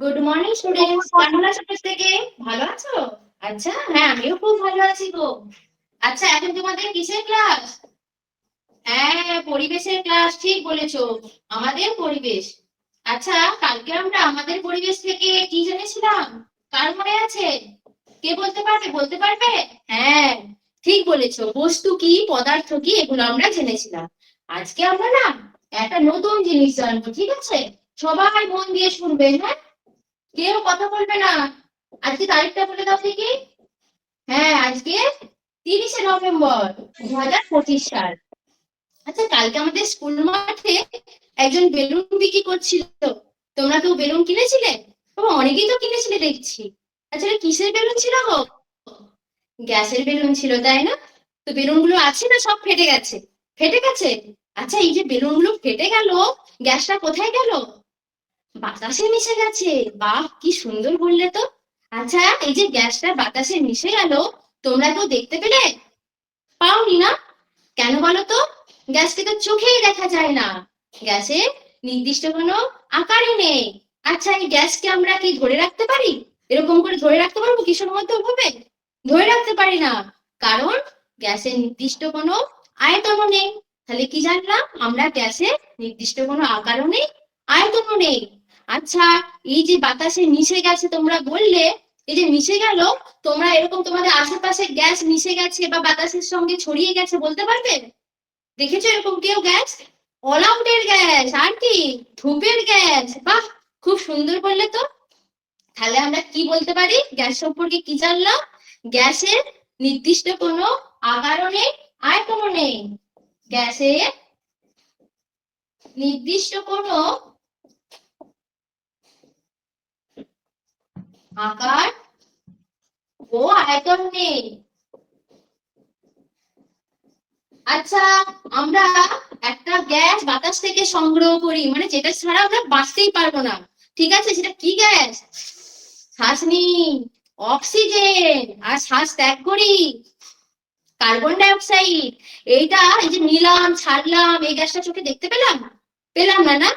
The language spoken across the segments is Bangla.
গুড মর্নিং স্টুডেন্টস কেমন আছো প্রত্যেকে ভালো আছো? আচ্ছা হ্যাঁ আমিও খুব ভালো আছি গো। আচ্ছা এখন তোমাদের কিসের ক্লাস হ্যাঁ পরিবেশের ক্লাস ঠিক বলেছ। আমাদের পরিবেশ। আচ্ছা কালকে আমরা আমাদের পরিবেশ থেকে কি জেনেছিলাম? কার মনে আছে? কে বলতে পারবে? বলতে পারবে? হ্যাঁ ঠিক বলেছ। বস্তু কি পদার্থ কি এগুলো আমরা জেনেছিলাম। আজকে আমরা না একটা নতুন জিনিস জানব ঠিক আছে? সবাই মন দিয়ে শুনবে হ্যাঁ? কেউ কথা বলবে না। আজকে তারিখটা বলে দাও দেখি। হ্যাঁ আজকে তিরিশে নভেম্বর দু হাজার পঁচিশ সাল। আচ্ছা কালকে আমাদের স্কুল মাঠে একজন বেলুন বিক্রি করছিল। তোমরা কেউ বেলুন কিনেছিলে? ও, অনেকেই তো কিনেছিলে, দেখছি। আচ্ছা কিসের বেলুন ছিল গো? গ্যাসের বেলুন ছিল, তাই না? তো বেলুনগুলো আছে না, সব ফেটে গেছে? ফেটে গেছে? আচ্ছা এই যে বেলুনগুলো ফেটে গেল, গ্যাসটা কোথায় গেল? বাতাসে মিশে গেছে। বাহ, কি সুন্দর বললে তো। আচ্ছা এই যে গ্যাসটা বাতাসে মিশে গেল, তোমরা কেউ দেখতে পেলে? পাওনি না? কেন বলো তো? গ্যাসকে তো চোখেই দেখা যায় না। গ্যাসের নির্দিষ্ট কোনো আকারই নেই। আচ্ছা এই গ্যাসকে আমরা কি ধরে রাখতে পারি? এরকম করে ধরে রাখতে পারব কিসের মধ্যে ভাবে ধরে রাখতে পারি না, কারণ গ্যাসের নির্দিষ্ট কোনো আয়তনও নেই। তাহলে কি জানলাম? আমরা গ্যাসের নির্দিষ্ট কোনো আকারও নেই, আয়তনও নেই। আচ্ছা এই যে বাতাসে মিশে গেছে তোমরা বললে, এই যে মিশে গেল, তোমরা এরকম তোমাদের আশেপাশে গ্যাস মিশে গেছে বা বাতাসের সঙ্গে ছড়িয়ে গেছে বলতে পারবে? দেখেছ এরকম কেউ গ্যাস? অল আউটের গ্যাস, আর কি? ধূপের গ্যাস, বাহ! খুব সুন্দর বললে তো। তাহলে আমরা কি বলতে পারি? গ্যাস সম্পর্কে কি জানলাম? গ্যাসের নির্দিষ্ট কোনো আকারও নেই আয়তনও নেই। গ্যাসের নির্দিষ্ট কোনো আকার ও আয়তন নেই। আচ্ছা আমরা একটা গ্যাস বাতাস থেকে সংগ্রহ করি মানে যেটা ছাড়া আমরা বাঁচতেই পারব না। ঠিক আছে? সেটা কি গ্যাস? শ্বাস নিই, অক্সিজেন, আর শ্বাস ত্যাগ করি। কার্বন ডাইঅক্সাইড, এইটা এই যে নিলাম, ছাড়লাম, এই গ্যাসটা চোখে দেখতে পেলাম? পেলাম না না?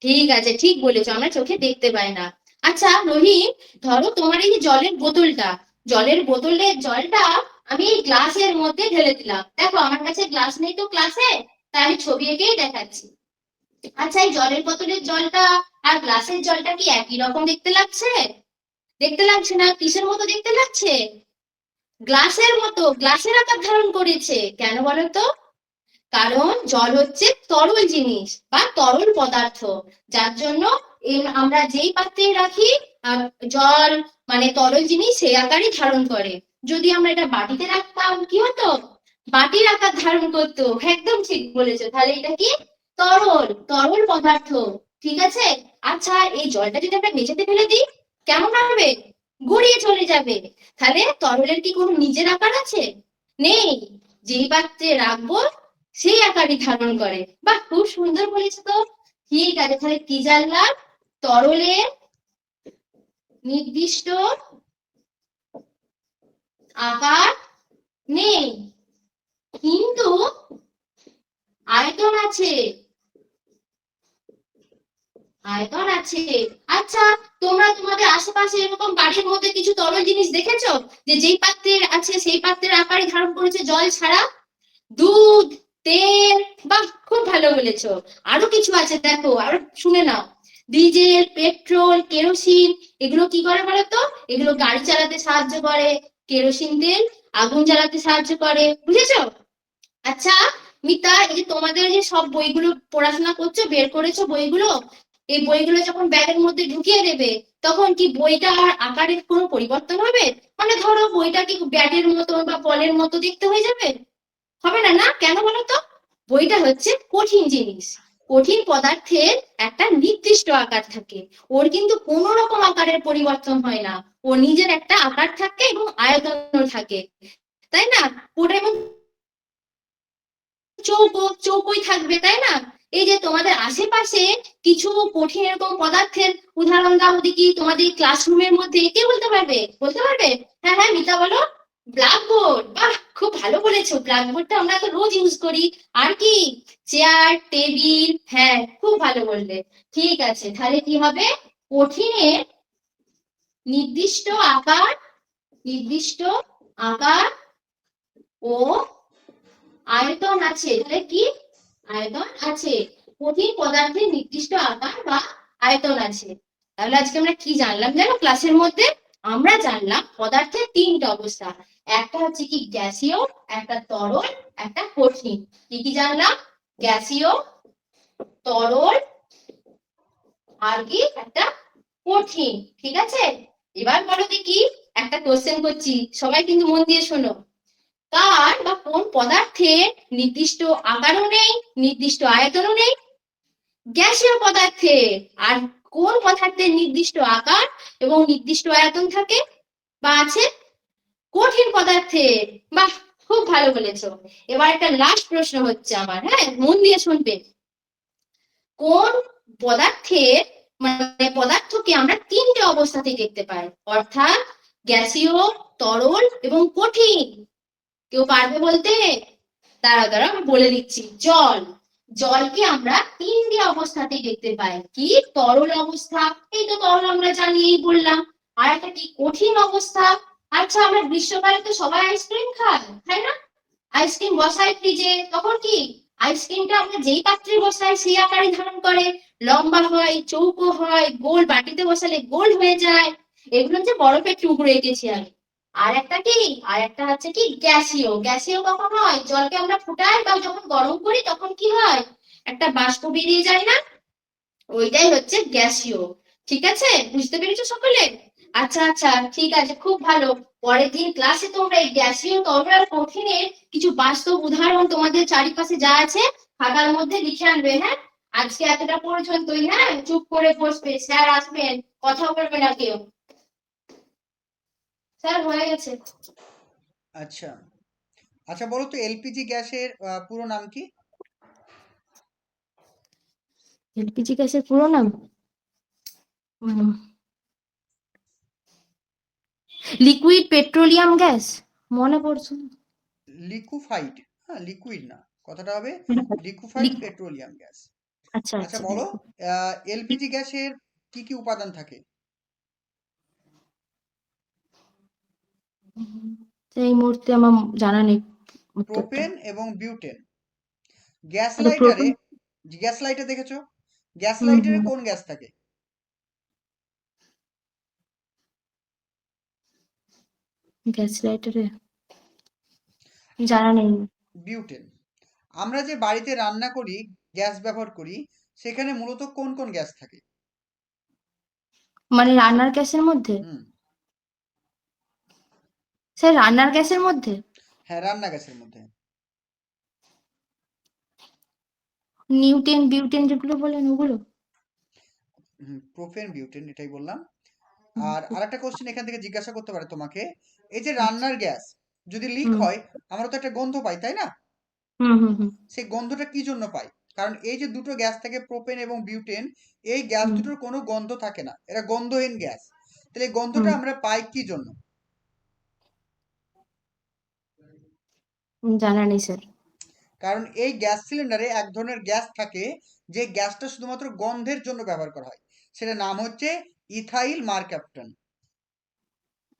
ঠিক আছে, ঠিক বলেছ, আমরা চোখে দেখতে পাই না। আচ্ছা রহিম ধরো তোমার এই জলের বোতলটা, জলের বোতলের জলটা আমি গ্লাসের মধ্যে ঢেলে দিলাম। দেখো, আমার কাছে গ্লাস নেই তো ক্লাসে, তাই আমি ছবি এঁকেই দেখাচ্ছি। আচ্ছা এই জলের বোতলের জলটা আর গ্লাসের জলটা কি একই রকম দেখতে লাগছে? দেখতে লাগছে না? কিসের মতো দেখতে লাগছে? গ্লাসের মতো, গ্লাসের আকার ধারণ করেছে। কেন বলো তো? কারণ জল হচ্ছে তরল জিনিস বা তরল পদার্থ, যার জন্য আমরা যেই পাত্রে রাখি জল মানে তরল জিনিস, সেই আকারই ধারণ করে। যদি আমরা এটা বাটিতে রাখতাম, কি হতো? বাটির আকার ধারণ করতো। একদম ঠিক বলেছ। তাহলে এটা কি? তরল তরল পদার্থ। ঠিক আছে? আচ্ছা এই জলটা যদি আমরা মেঝেতে ফেলে দিই, কেমন হবে? গড়িয়ে চলে যাবে। তাহলে তরলের কি কোনো নিজের আকার আছে? নেই। যেই পাত্রে রাখব, সেই আকারই ধারণ করে। বাহ, খুব সুন্দর বলেছ তো। ঠিক আছে, তাহলে কি জানলাম? তরলের নির্দিষ্ট আকার নেই। কিন্তু আয়তন আছে। আয়তন আছে। আচ্ছা তোমরা তোমাদের আশেপাশে এরকম বাড়ির মধ্যে কিছু তরল জিনিস দেখেছ? যে যেই পাত্রের আছে, সেই পাত্রের আকারে ধারণ করেছে জল ছাড়া? দুধ, তেল বা খুব ভালো বলেছ। আরও কিছু আছে, দেখো, আরও শুনে নাও। ডিজেল, পেট্রোল, কেরোসিন, এগুলো কি করে বলো তো এগুলো গাড়ি চালাতে সাহায্য করে। কেরোসিন তেল আগুন জ্বালাতে সাহায্য করে। বুঝেছ? আচ্ছা মিতা, এই যে তোমাদের যে সব বইগুলো পড়াশোনা করছ, বের করেছ বইগুলো, এই বইগুলো যখন ব্যাগের মধ্যে ঢুকিয়ে দেবে, তখন কি বইটার আকারের কোনো পরিবর্তন হবে? মানে ধরো বইটা কি ব্যাগের মতো বা বলের মতো দেখতে হয়ে যাবে? হবে না না? কেন বলো তো বইটা হচ্ছে কঠিন জিনিস। কঠিন পদার্থের একটা নির্দিষ্ট আকার থাকে। ওর কিন্তু কোনো রকম আকারের পরিবর্তন হয় না। ও নিজের একটা আকার থাকে এবং আয়তন থাকে। তাই না? ওটা এবং চৌকো, চৌকোই থাকবে, তাই না? এই যে তোমাদের আশেপাশে কিছু কঠিন এরকম পদার্থের উদাহরণ দাও দেখি তোমাদের ক্লাসরুমের মধ্যে। কে বলতে পারবে? বলতে পারবে? হ্যাঁ হ্যাঁ মিতা বলো। ব্ল্যাকবোর্ড বাহ, খুব ভালো বলেছ। ব্ল্যাকবোর্ডটা আমরা তো রোজ ইউজ করি। আর কি? চেয়ার টেবিল হ্যাঁ খুব ভালো বললে। ঠিক আছে, তাহলে কি হবে? কঠিনের নির্দিষ্ট আকার নির্দিষ্ট আকার ও আয়তন আছে। তাহলে কি? আয়তন আছে। কঠিন পদার্থের নির্দিষ্ট আকার বা আয়তন আছে। তাহলে আজকে আমরা কি জানলাম? জানো ক্লাসের মধ্যে আমরা জানলাম পদার্থের তিনটা অবস্থা। একটা হচ্ছে কি গ্যাসীয়, একটা তরল, একটা কঠিন। কি কি জানলাম? গ্যাসীয়, তরল, আর কি? একটা কঠিন, ঠিক আছে? এবার বলো দেখি, একটা কোশ্চেন করছি। সবাই কিন্তু মন দিয়ে শোনো। কার বা কোন পদার্থে নির্দিষ্ট আকারও নেই, নির্দিষ্ট আয়তনও নেই? গ্যাসীয় পদার্থে। আর কোন পদার্থের নির্দিষ্ট আকার এবং নির্দিষ্ট আয়তন থাকে বা আছে? কঠিন পদার্থে। বাহ, খুব ভালো বলেছ। এবার একটা লাস্ট প্রশ্ন হচ্ছে আমার হ্যাঁ? মন দিয়ে শুনবে। কোন পদার্থের মানে পদার্থকে আমরা তিনটে অবস্থাতে দেখতে পাই? অর্থাৎ গ্যাসীয়, তরল এবং কঠিন। কেউ পারবে বলতে? দাঁড়া দাঁড়া আমি বলে দিচ্ছি। জল। জলকে আমরা তিনটে অবস্থাতে দেখতে পাই। কি? তরল অবস্থা। এই তো তরল আমরা জানি এই বললাম। আর একটা কি? কঠিন অবস্থা। আচ্ছা আমরা গ্রীষ্মকালে তো সবাই আইসক্রিম খাই, তাই না? আইসক্রিম বসাই ফ্রিজে তখন কি? আইসক্রিমটা আমরা যেই পাত্রে বসাই, সেই আকারে ধারণ করে। লম্বা হয়, চৌকো হয়, গোল বাটিতে বসালে গোল হয়ে যায়। এগুলো হচ্ছে বরফের টুকরো এঁকেছি আমি। আর একটা কি? আর একটা হচ্ছে কি? গ্যাসীয়। গ্যাসীয় কখন হয়? জলকে আমরা ফুটাই বা যখন গরম করি, তখন কি হয়? একটা বাষ্প বেরিয়ে যায় না? ওইটাই হচ্ছে গ্যাসীয়। ঠিক আছে? বুঝতে পেরেছ সকলে? আচ্ছা আচ্ছা ঠিক আছে খুব ভালো। পরের দিন ক্লাসে তোমরা এই গ্যাসীয় তরল কঠিনের কিছু বাস্তব উদাহরণ তোমাদের চারিপাশে যা আছে খাতার মধ্যে লিখে আনবে হ্যাঁ? আজকে এতটা পর্যন্তই হ্যাঁ? চুপ করে বসবে স্যার আসবেন কথা বলবে না কেউ। স্যার হয়ে গেছে। আচ্ছা। আচ্ছা বলো তো এলপিজি গ্যাসের পুরো নাম কি? এলপিজি গ্যাসের পুরো নাম? লিকুইড পেট্রোলিয়াম গ্যাস মনে পড়ছে না। লিকুফাইড হ্যাঁ লিকুইড না। কথাটা হবে লিকুফাইড পেট্রোলিয়াম গ্যাস আচ্ছা আচ্ছা বলো এলপিজি গ্যাসের কি কি উপাদান থাকে? এই মুহূর্তে আমার জানা নেই। প্রোপেন এবং বিউটেন গ্যাস লাইটারে গ্যাস লাইটার দেখেছ? গ্যাস লাইটারে কোন গ্যাস থাকে? গ্যাস লাইটারে জানা নেই। বিউটেন। আমরা যে বাড়িতে রান্না করি গ্যাস ব্যবহার করি সেখানে মূলত কোন কোন গ্যাস থাকে? মানে রান্নার গ্যাসের মধ্যে? স্যার রান্নার গ্যাসের মধ্যে? হ্যাঁ রান্না গ্যাসের মধ্যে। নিউটেন বিউটেন যেগুলো বলেন ওগুলো? প্রোপেন বিউটেন এটাই বললাম। আর আরেকটা কোশ্চেন এখান থেকে জিজ্ঞাসা করতে পারে তোমাকে। এই যে রান্নার গ্যাস যদি লিক হয় আমরা তো একটা গন্ধ পাই তাই না? সেই গন্ধটা কি জন্য পাই? কারণ এই যে দুটো গ্যাস থাকে প্রোপেন এবং বিউটেন এই গ্যাস দুটোর কোনো গন্ধ থাকে না। এরা গন্ধহীন গ্যাস। তাহলে গন্ধটা আমরা পাই কি জন্য? জানা নেই স্যার। কারণ এই গ্যাস সিলিন্ডারে এক ধরনের গ্যাস থাকে যে গ্যাসটা শুধুমাত্র গন্ধের জন্য ব্যবহার করা হয়। সেটা নাম হচ্ছে ইথাইল মারক্যাপ্টন।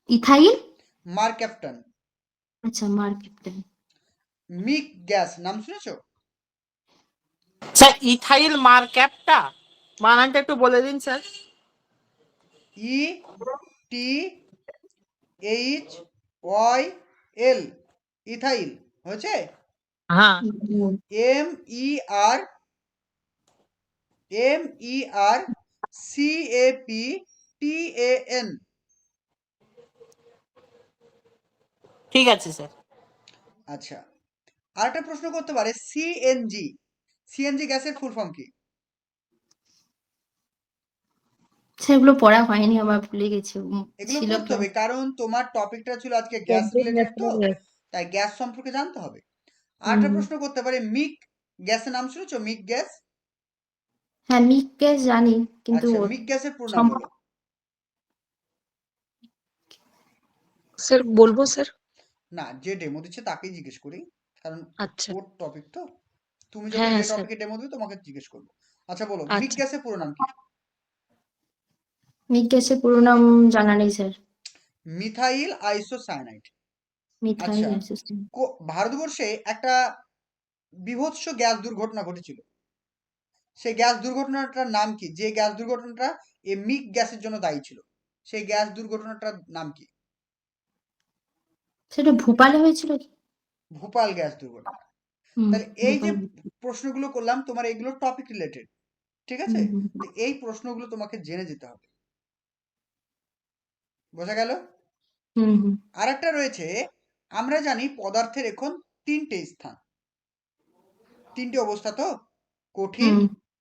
ইথাইল? মারক্যাপ্টন আচ্ছা মার্কেটটা মিক গ্যাস নাম শুনেছো? স্যার ইথাইল মার্ক্যাপটা বানানটা একটু বলে দিন sir. E T H Y L ethyl হয়েছে? হ্যাঁ। M E R M E R C A P T A N ঠিক আছে স্যার। আচ্ছা। আরেকটা প্রশ্ন করতে পারে সিএনজি সিএনজি গ্যাসের ফুল ফর্ম কি? সেগুলো পড়া হয়নি আমার ভুলে গেছি। এগুলো ছিল পড়তে হবে কারণ তোমার টপিকটা ছিল আজকে গ্যাস রিলেটেড তো তাই গ্যাস সম্পর্কে জানতে হবে। আরেকটা। প্রশ্ন করতে পারে মিক গ্যাসের নাম শুনেছো মিক গ্যাস? হ্যাঁ মিক গ্যাস জানি কিন্তু আচ্ছা মিক গ্যাসের পুরো নাম বলো। স্যার বলব স্যার? না যে ডেমো দিচ্ছে তাকেই জিজ্ঞেস করি। কারণ আচ্ছা। ওর টপিক তো। তুমি হ্যাঁ, যখন যে হ্যাঁ, স্যার। টপিকে ডেমো দিবে তোমাকে জিজ্ঞেস করব। আচ্ছা বলো আচ্ছা। গ্যাসের পুরো নাম কি? মিক গ্যাসের পুরো নাম জানা নেই স্যার মিথাইল আইসোসায়ানাইড মিথাইল আচ্ছা। কো- ভারতবর্ষে একটা বিভৎস গ্যাস দুর্ঘটনা ঘটেছিল। সেই গ্যাস দুর্ঘটনাটার নাম কি? যে গ্যাস দুর্ঘটনাটা এই মিক গ্যাসের জন্য দায়ী ছিল। সেই গ্যাস দুর্ঘটনাটার নাম কি? সেটা ভোপালে হয়েছিল কি? ভোপাল গ্যাস দুর্ঘটনা। তাহলে এই যে প্রশ্নগুলো করলাম তোমার এগুলো টপিক রিলেটেড ঠিক আছে? এই প্রশ্নগুলো তোমাকে জেনে যেতে হবে। বোঝা গেল? হুম হুম। আর একটা রয়েছে আমরা জানি পদার্থের এখন তিনটে স্থান। তিনটে অবস্থা তো কঠিন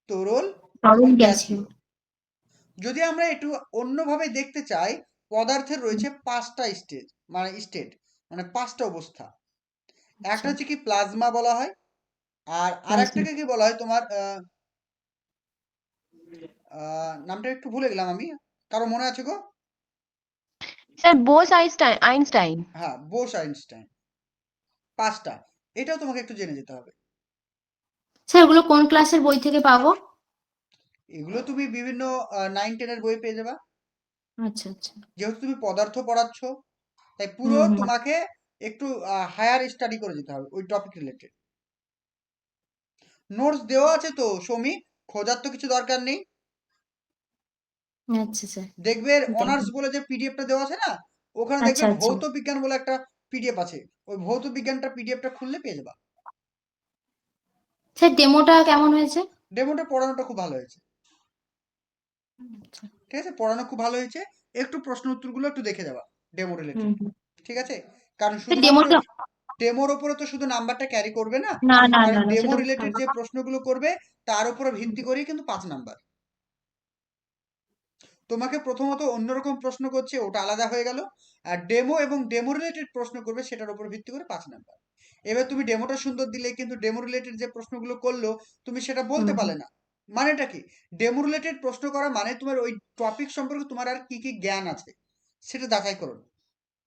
তরল তরল গ্যাসীয়। যদি আমরা একটু অন্যভাবে দেখতে চাই পদার্থের রয়েছে পাঁচটা স্টেজ মানে স্টেট মানে পাঁচটা অবস্থা। একটা আচ্ছা। হচ্ছে কি প্লাজমা বলা হয় আর আরেকটাকে কি বলা হয় তোমার আহ, আহ, নামটা একটু ভুলে গেলাম আমি। কারও মনে আছে গো? Sir Bose Einstein Einstein. হ্যাঁ বোস আইনস্টাইন। পাঁচটা। এটাও তোমাকে একটু জেনে যেতে হবে। স্যার ওগুলো কোন ক্লাসের বই থেকে পাবো? এগুলো তুমি বিভিন্ন নাইন টেনের বই পেয়ে যাবা। আচ্ছা আচ্ছা। যেহেতু তুমি পদার্থ পড়াচ্ছ তাই পুরো। তোমাকে একটু হায়ার স্টাডি করে যেতে হবে ওই টপিক রিলেটেড নোটস দেওয়া আছে তো সৌমি খোঁজার তো কিছু দরকার নেই। আচ্ছা স্যার দেখবে অনার্স বলে যে পিডিএফটা দেওয়া আছে না ওখানে দেখবে আচ্ছা, আচ্ছা। ভৌত বিজ্ঞান বলে একটা পিডিএফ আছে। ওই ভৌত বিজ্ঞানটা পিডিএফটা খুললে পেয়ে যাবা। স্যার ডেমোটা কেমন হয়েছে? ডেমোটা পড়ানোটা খুব ভালো হয়েছে। আচ্ছা। ঠিক আছে? পড়ানো খুব ভালো হয়েছে। একটু প্রশ্ন উত্তরগুলো একটু দেখে যাবা। ডেমো রিলেটেড ঠিক আছে? কারণ ডেমোটা ডেমোর উপরে তো শুধু নাম্বারটা ক্যারি করবে না? ডেমো রিলেটেড যে প্রশ্নগুলো করবে তার উপরে ভিত্তি করেই কিন্তু পাঁচ নাম্বার। তোমাকে প্রথমত অন্যরকম প্রশ্ন করছে ওটা আলাদা হয়ে গেল। আর ডেমো এবং ডেমো রিলেটেড প্রশ্ন করবে সেটার উপর ভিত্তি করে পাঁচ নাম্বার। এবার তুমি ডেমোটা সুন্দর দিলে কিন্তু ডেমো রিলেটেড যে প্রশ্নগুলো করল তুমি সেটা বলতে পারলে না। মানেটা কি? ডেমো রিলেটেড প্রশ্ন করা মানে তোমার ওই টপিক সম্পর্কে তোমার আর কি কি জ্ঞান আছে? সেটা যাচাই করো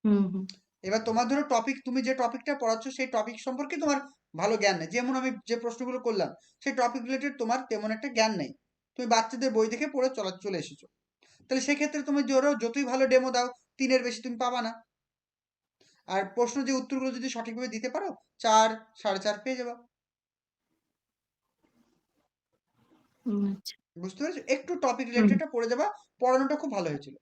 হুম হুম। এবার তোমার ধরো টপিক তুমি যে টপিকটা পড়াচ্ছ সেই টপিক সম্পর্কে তোমার ভালো জ্ঞান নেই। যেমন আমি যে প্রশ্নগুলো করলাম সেই টপিক রিলেটেড তোমার তেমন একটা জ্ঞান নেই। তুমি বাচ্চাদের বই দেখে পড়ে চলা চলে এসেছ। তাহলে সেক্ষেত্রে তুমি ধরো যতই ভালো ডেমো দাও তিনের বেশি তুমি পাবা না। আর প্রশ্ন যে উত্তরগুলো যদি সঠিকভাবে দিতে পারো চার সাড়ে চার পেয়ে যাবা। আচ্ছা। বুঝতে পেরেছ? একটু টপিক রিলেটেডটা পড়ে যাবা পড়ানোটা খুব ভালো হয়েছিল।